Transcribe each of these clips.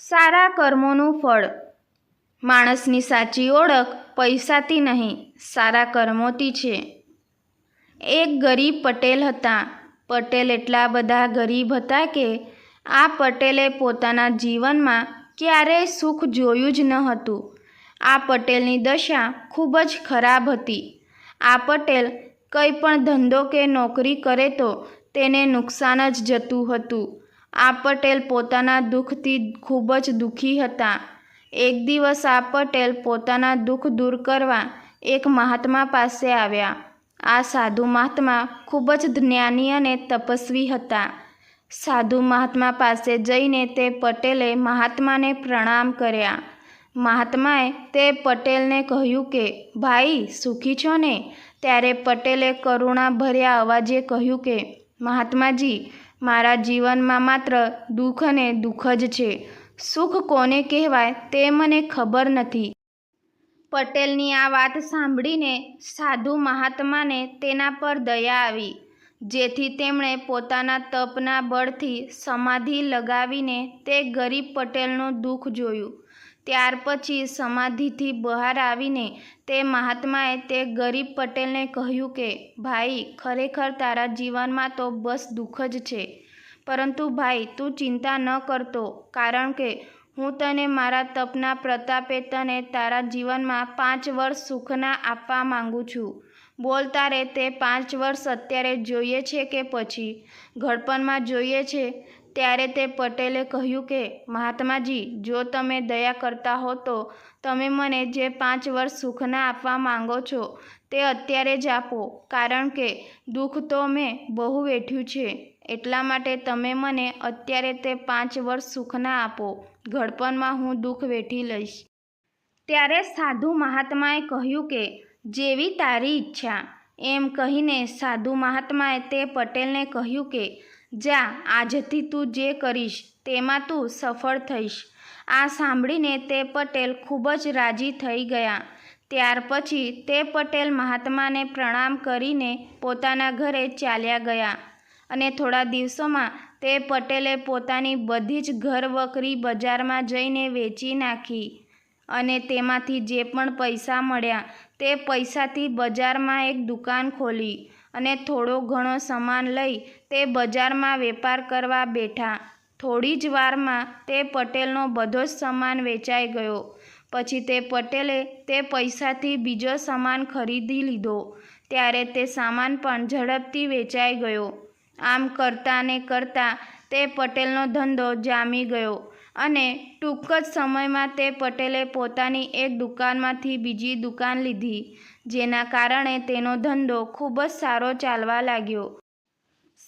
સારા કર્મોનું ફળ. માણસની સાચી ઓળખ પૈસાથી નહીં, સારા કર્મોથી છે. એક ગરીબ પટેલ હતા. પટેલ એટલા બધા ગરીબ હતા કે આ પટેલે પોતાના જીવનમાં ક્યારેય સુખ જોયું જ ન હતું. આ પટેલની દશા ખૂબ જ ખરાબ હતી. આ પટેલ કંઈ પણ ધંધો કે નોકરી કરે તો તેને નુકસાન જ જતું હતું. આ પટેલ પોતાના દુઃખથી ખૂબ જ દુઃખી હતા. એક દિવસ આ પટેલ પોતાના દુઃખ દૂર કરવા એક મહાત્મા પાસે આવ્યા. આ સાધુ મહાત્મા ખૂબ જ જ્ઞાની અને તપસ્વી હતા. સાધુ મહાત્મા પાસે જઈને તે પટેલે મહાત્માને પ્રણામ કર્યા. મહાત્માએ તે પટેલને કહ્યું કે, ભાઈ, સુખી છો ને? ત્યારે પટેલે કરુણા ભર્યા અવાજે કહ્યું કે, મહાત્માજી મારા જીવનમાં માત્ર દુઃખ અને દુઃખ જ છે. સુખ કોને કહેવાય તે મને ખબર નથી. પટેલની આ વાત સાંભળીને સાધુ મહાત્માને તેના પર દયા આવી, જેથી તેમણે પોતાના તપના બળથી સમાધિ લગાવીને તે ગરીબ પટેલનું દુઃખ જોયું. ત્યાર પછી સમાધિથી બહાર આવીને તે મહાત્માએ તે ગરીબ પટેલને કહ્યું કે, ભાઈ, ખરેખર તારા જીવનમાં તો બસ દુઃખ જ છે. પરંતુ ભાઈ, તું ચિંતા ન કરતો, કારણ કે હું તને મારા તપના પ્રતાપે તને તારા જીવનમાં પાંચ વર્ષ સુખના આપવા માંગુ છું. બોલ તારે તે પાંચ વર્ષ અત્યારે જોઈએ છે કે પછી? ઘડપણમાં જોઈએ છે? ત્યારે તે પટેલે કહ્યું કે, મહાત્માજી, જો તમે દયા કરતા હો તો તમે મને જે પાંચ વર્ષ સુખના આપવા માંગો છો તે અત્યારે જ આપો, કારણ કે દુઃખ તો મેં બહુ વેઠ્યું છે. એટલા માટે તમે મને અત્યારે તે પાંચ વર્ષ સુખના આપો, ઘડપણમાં હું દુઃખ વેઠી લઈશ. ત્યારે સાધુ મહાત્માએ કહ્યું કે, જેવી તારી ઈચ્છા. એમ કહીને સાધુ મહાત્માએ તે પટેલને કહ્યું કે જા, આજથી તું જે કરીશ તેમાં તું સફળ થઈશ. આ સાંભળીને તે પટેલ ખૂબ જ રાજી થઈ ગયા. ત્યાર પછી તે પટેલ મહાત્માને પ્રણામ કરીને પોતાના ઘરે ચાલ્યા ગયા અને થોડા દિવસોમાં તે પટેલે પોતાની બધી જ ઘર વકરી બજારમાં જઈને વેચી નાખી અને તેમાંથી જે પણ પૈસા મળ્યા તે પૈસાથી બજારમાં એક દુકાન ખોલી. અને થોડો ઘણો સામાન લઈ તે બજારમાં વેપાર કરવા બેઠા. થોડી જ વારમાં તે પટેલનો બધો જ સામાન વેચાઈ ગયો. પછી તે પટેલે તે પૈસાથી બીજો સામાન ખરીદી લીધો. ત્યારે તે સામાન પણ ઝડપથી વેચાઈ ગયો. આમ કરતાં ને કરતાં તે પટેલનો ધંધો જામી ગયો. અને ટૂંક જ સમયમાં તે પટેલે પોતાની એક દુકાનમાંથી બીજી દુકાન લીધી, જેના કારણે તેનો ધંધો ખૂબ જ સારો ચાલવા લાગ્યો.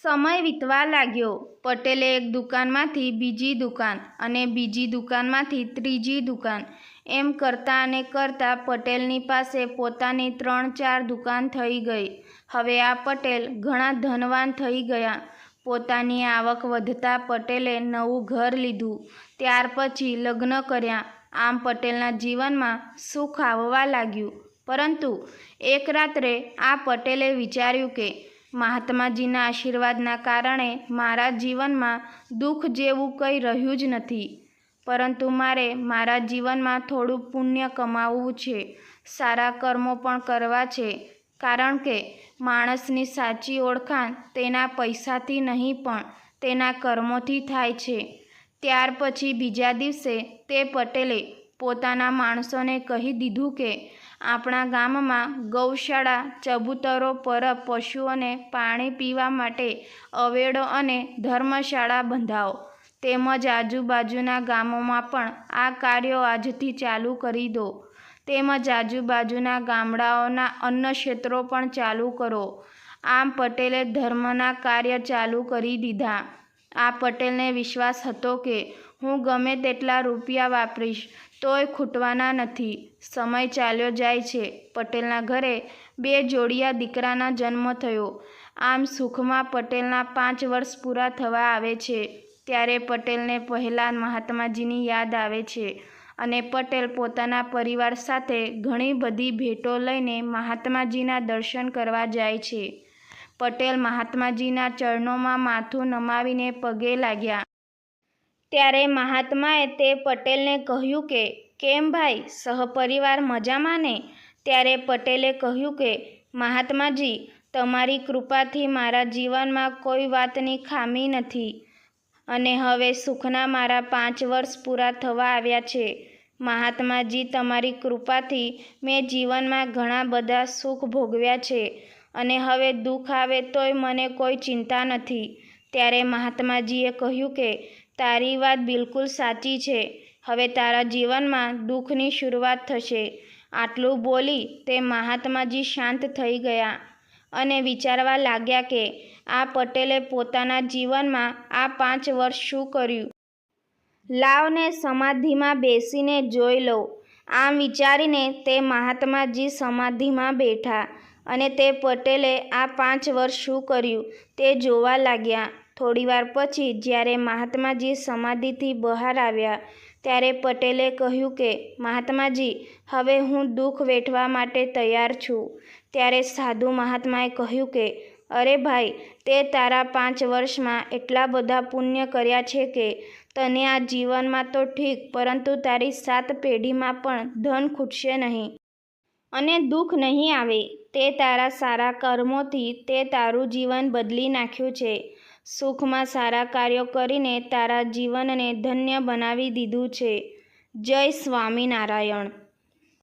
સમય વીતવા લાગ્યો. પટેલે એક દુકાનમાંથી બીજી દુકાન અને બીજી દુકાનમાંથી ત્રીજી દુકાન એમ કરતાં અને કરતાં પટેલની પાસે પોતાની ત્રણ ચાર દુકાન થઈ ગઈ. હવે આ પટેલ ઘણા ધનવાન થઈ ગયા પોતાની આવક વધતા પટેલે નવું ઘર લીધું. ત્યાર પછી લગ્ન કર્યા. આમ પટેલના જીવનમાં સુખ આવવા લાગ્યું. પરંતુ એક રાત્રે આ પટેલે વિચાર્યું કે મહાત્માજીના આશીર્વાદના કારણે મારા જીવનમાં દુઃખ જેવું કંઈ રહ્યું જ નથી. પરંતુ મારે મારા જીવનમાં થોડું પુણ્ય કમાવવું છે. સારા કર્મો પણ કરવા છે. કારણ કે માણસની સાચી ઓળખાણ તેના પૈસાથી નહીં પણ તેના કર્મોથી થાય છે. ત્યાર પછી બીજા દિવસે તે પટેલે પોતાના માણસોને કહી દીધું કે, આપણા ગામમાં ગૌશાળા, ચબૂતરો પર પશુઓને પાણી પીવા માટે અવેડો અને ધર્મશાળા બંધાવો તેમજ આજુબાજુના ગામોમાં પણ આ કાર્યો આજથી ચાલુ કરી દો. તેમજ આજુબાજુના ગામડાઓના અન્ય ક્ષેત્રો પણ ચાલુ કરો. આમ પટેલે ધર્મના કાર્ય ચાલુ કરી દીધા. આ પટેલને વિશ્વાસ હતો કે, હું ગમે તેટલા રૂપિયા વાપરીશ, તોય ખૂટવાના નથી. સમય ચાલ્યો જાય છે. પટેલના ઘરે બે જોડિયા દીકરાના જન્મ થયો. આમ સુખમાં પટેલના પાંચ વર્ષ પૂરા થવા આવે છે. ત્યારે પટેલને પહેલાં મહાત્માજીની યાદ આવે છે. અને પટેલ પોતાના પરિવાર સાથે ઘણી બધી ભેટો લઈને મહાત્માજીના દર્શન કરવા જાય છે. પટેલ મહાત્માજીના ચરણોમાં માથું નમાવીને પગે લાગ્યા. ત્યારે મહાત્માએ તે પટેલને કહ્યું કે, કેમ ભાઈ, સહપરિવાર મજામાં ને? ત્યારે પટેલે કહ્યું કે, મહાત્માજી, તમારી કૃપાથી મારા જીવનમાં કોઈ વાતની ખામી નથી અને હવે સુખના મારા પાંચ વર્ષ પૂરા થવા આવ્યા છે. મહાત્માજી તમારી કૃપાથી મેં જીવનમાં ઘણા બધા સુખ ભોગવ્યા છે અને હવે દુઃખ આવે તોય મને કોઈ ચિંતા નથી. ત્યારે મહાત્માજીએ કહ્યું કે, તારી વાત બિલકુલ સાચી છે. હવે તારા જીવનમાં દુઃખની શરૂઆત થશે. આટલું બોલી તે મહાત્માજી શાંત થઈ ગયા અને વિચારવા લાગ્યા કે, આ પટેલે પોતાના જીવનમાં આ પાંચ વર્ષ શું કર્યું? લાવને સમાધિમાં બેસીને જોઈ લો આમ વિચારીને તે મહાત્માજી સમાધિમાં બેઠા અને તે પટેલે આ પાંચ વર્ષ શું કર્યું તે જોવા લાગ્યા. થોડીવાર પછી જ્યારે મહાત્માજી સમાધિથી બહાર આવ્યા ત્યારે પટેલે કહ્યું કે, મહાત્માજી, હવે હું દુઃખ વેઠવા માટે તૈયાર છું. ત્યારે સાધુ મહાત્માએ કહ્યું કે અરે ભાઈ, તે તારા પાંચ વર્ષમાં એટલા બધા પુણ્ય કર્યા છે કે તને આ જીવનમાં તો ઠીક, પરંતુ તારી સાત પેઢીમાં પણ ધન ખૂટશે નહીં. અને દુઃખ નહીં આવે, તે તારા સારા કર્મોથી તે તારું જીવન બદલી નાખ્યું છે. સુખમાં સારા કાર્યો કરીને તારા જીવનને ધન્ય બનાવી દીધું છે. જય સ્વામિનારાયણ.